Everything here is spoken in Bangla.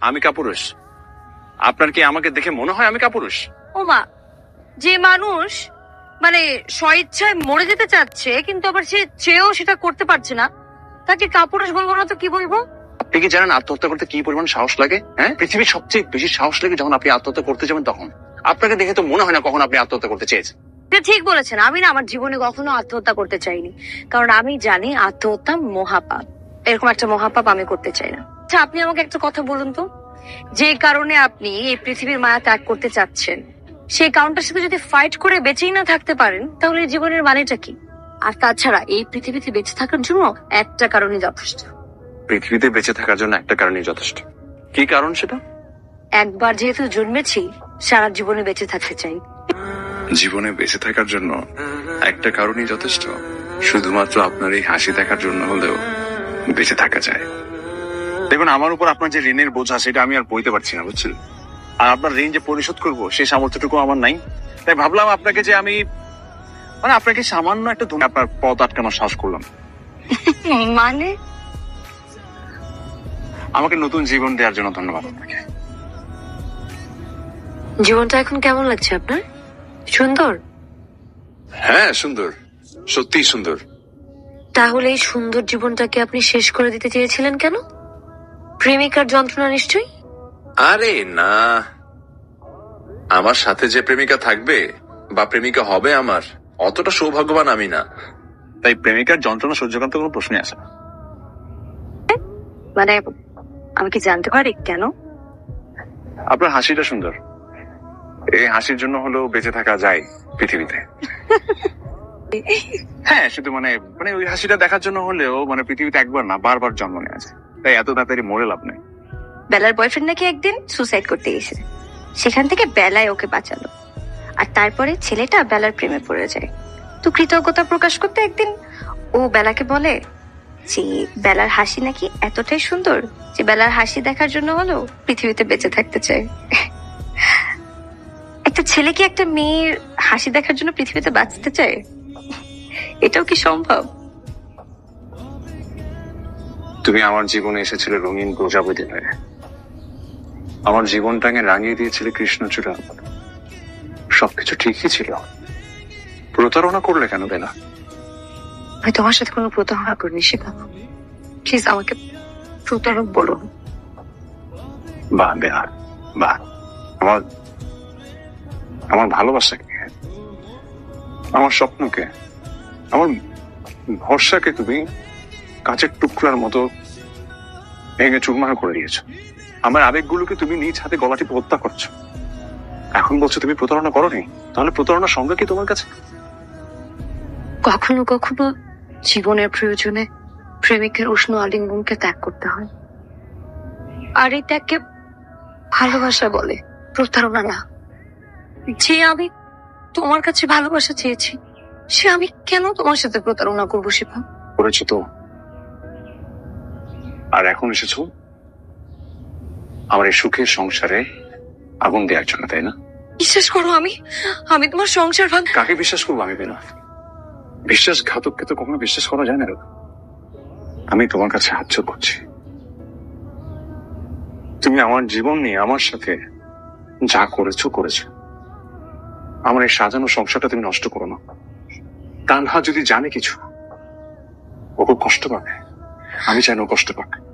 আমি কাপুরুষ। আপনার কি আমাকে দেখে মনে হয় আমি কাপুরুষ? ওমা যে মানুষ মানে স্বইচ্ছায় মরে যেতে চাচ্ছে কিন্তু আবার সে চেয়েও সেটা করতে পারছে না তাকে কাপুরুষ বলব না তো কি বলব? আপনি কি জানেন আত্মহত্যা করতে কি পরিমাণ সাহস লাগে? হ্যাঁ? পৃথিবীর সবচেয়ে বেশি সাহস লাগে যখন আপনি আত্মহত্যা করতে যাবেন তখন। আপনাকে দেখে তো মনে হয় না কখন আপনি আত্মহত্যা করতে চেয়েছেন। ঠিক বলেছেন আমি না আমার জীবনে কখনো আত্মহত্যা করতে চাইনি। কারণ আমি জানি আত্মহত্যা মহাপাপ। এরকম একটা মহাপাপ আমি করতে চাই না। আচ্ছা আপনি আমাকে একটা কথা বলুন তো। যে কারণে আপনি এই পৃথিবীর মায়া ত্যাগ করতে চাচ্ছেন সেই কারণটার সাথে যদি ফাইট করে বেঁচেই না থাকতে পারেন তাহলে জীবনের মানেটা কি? আর তাছাড়া এই পৃথিবীতে বেঁচে থাকার জন্য একটা কারণে যথেষ্ট। পৃথিবীতে বেঁচে থাকার জন্য একটা কারণে যথেষ্ট। কি কারণ সেটা? একবার যেহেতু জন্মেছি সারা জীবনে বেঁচে থাকতে চাই। জীবনে বেঁচে থাকার জন্য একটা কারণই যথেষ্ট। শুধুমাত্র আপনার এই হাসি দেখার জন্য হলেও বেঁচে থাকা যায়। দেখুন আমার উপর আপনার যে ঋণের বোঝা সেটা আমি আর বইতে পারছি না বুঝছেন? আর আপনার ঋণ যে পরিশোধ করব সেই সামর্থ্যটুকু আমার নাই। তাই ভাবলাম আপনাকে যে আমি মানে আপনাকে সামান্য একটা ধরে আপনার পথ আটকানোর সাহস করলাম। মানে? আমাকে নতুন জীবন দেওয়ার জন্য ধন্যবাদ আপনাকে। জীবনটা এখন কেমন লাগছে আপনার? সুন্দর? হ্যাঁ সুন্দর। সত্যিই সুন্দর। তাহলে এই সুন্দর জীবনটাকে আপনি শেষ করে দিতে চেয়েছিলেন কেন? প্রেমিকার যন্ত্রণা নিশ্চয়ই? আরে না। আমার সাথে যে প্রেমিকা থাকবে বা প্রেমিকা হবে আমার অতটা সৌভাগ্যবান আমি না। তাই প্রেমিকার যন্ত্রণা সহ্য করতে কোনো প্রশ্নই আসে না। মানে আমি কি জানতে পারি কেন? আপনার হাসিটা সুন্দর। এই হাসির জন্য হলেও বেঁচে থাকা যায় পৃথিবীতে। হ্যাঁ শুধু মানে মানে ওই হাসিটা দেখার জন্য হলেও মানে পৃথিবীতে একবার না বারবার জন্ম নেওয়া যায়। তাই এত তাড়াতাড়ি মরে লাভ নেই। বেলার বয়ফ্রেন্ড নাকি একদিন সুসাইড করতে গেছে সেখান থেকে বেলায় ওকে বাঁচালো। আর তারপরে ছেলেটা বেলার প্রেমে পড়ে যায়। তো কৃতজ্ঞতা প্রকাশ করতে একদিন ও বেলাকে বলে যে, বেলার হাসি নাকি এতটাই সুন্দর যে বেলার হাসি দেখার জন্য হলো পৃথিবীতে বেঁচে থাকতে চায়। একটা ছেলে কি একটা মেয়ের হাসি দেখার জন্য পৃথিবীতে বাঁচতে চায়? এটাও কি সম্ভব? তুমি আমার জীবনে এসেছিলে রঙিন প্রজাপতি হয়ে। আমার জীবনটাকে রাঙিয়ে দিয়েছিলে কৃষ্ণচূড়া। সবকিছু ঠিকই ছিল। প্রতারণা করলে কেন বেলা আমি তোমার সাথে কোনো প্রতারণা করিনি শিখা। প্লিজ আমাকে প্রতারক বলো। বা বেলা বা। আমার আমার ভালোবাসাকে আমার স্বপ্নকে আমার ভরসাকে তুমি? কাঁচের টুকরার মতো ভেঙে চুরমার করে দিয়েছ। আমার আবেগগুলোকে তুমি নিজ হাতে গলা টিপে হত্যা করছ। এখন বলছো তুমি প্রতারণা করোনি তাহলে প্রতারণার সঙ্গে কি তোমার কাছে? কখনো কখনো জীবনের প্রয়োজনে প্রেমিকের উষ্ণ আলিঙ্গনকে ত্যাগ করতে হয়। আর এই ত্যাগকে ভালোবাসা বলে প্রতারণা না। যে আমি তোমার কাছে ভালোবাসা চেয়েছি সে আমি কেন তোমার সাথে প্রতারণা করব শিপা? করেছ তো। আর এখন এসেছ? আমার এই সুখের সংসারে আগুন দেওয়ার জন্য তাই না? বিশ্বাস করো আমি আমি তোমার সংসার ভাঙ কাকে বিশ্বাস করব আমি বেলা বিশ্বাসঘাতককে তো কখনো বিশ্বাস করা যায় না আমি তোমার কাছে হাত জোর করছি। তুমি আমার জীবন নিয়ে আমার সাথে যা করেছ করেছ। আমার এই সাজানো সংসারটা তুমি নষ্ট করো না। তানহা যদি জানে কিছু ও খুব কষ্ট পাবে। আমি যেন কষ্ট পাক।